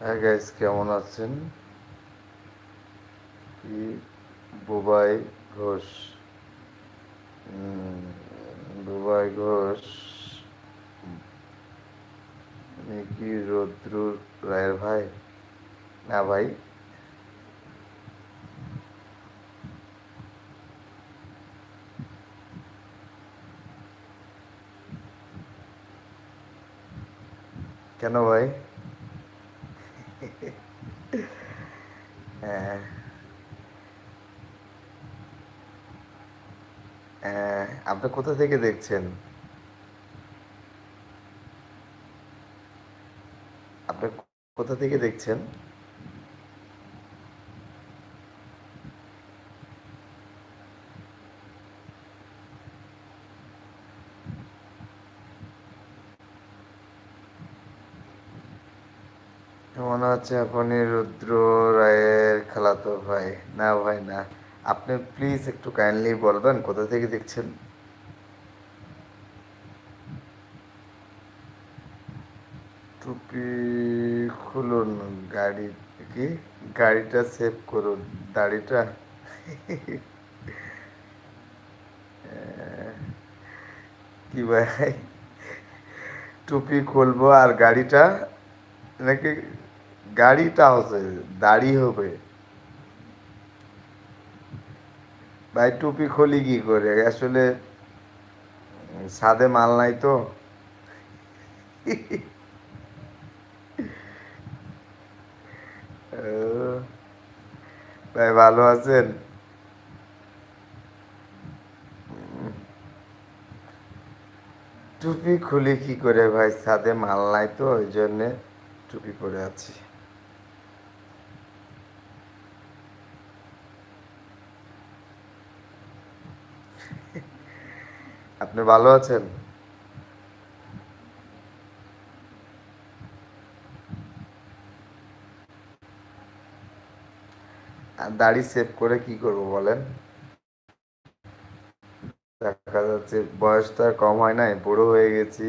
হ্যাঁ গাইস কেমন আছেন? কি? বুবাই ঘোষ। বুবাই ঘোষ। কি রদ্রুর রায়ের ভাই? না ভাই। কেন ভাই? আপনি কোথা থেকে দেখছেন? আপনি কোথা থেকে দেখছেন? মনে হচ্ছে আপনি? রুদ্র রায়ের খালাতো ভাই। না ভাই, না। আপনি প্লিজ একটু কাইন্ডলি বলবেন, কোথা থেকে দেখছেন? টুপি খুলুন, গাড়ি কি? গাড়িটা সেভ করুন, দাড়িটা। কি ভাই? টুপি খুলবো আর গাড়িটা? নাকি গাড়িটা হচ্ছে দাড়ি হবে। ভাই টুপি খুলি কি করে? আসলে, সাদে মাল নাই তো। ভাই ভালো আছেন? টুপি খুলি কি করে ভাই? সাদে মাল নাই তো, ওই জন্যে টুপি পরে আছি। আপনি ভালো আছেন? দাড়ি সেভ করে কি করব বলেন? দেখা যাচ্ছে বয়স তো আর কম হয় নাই, বুড়ো হয়ে গেছি।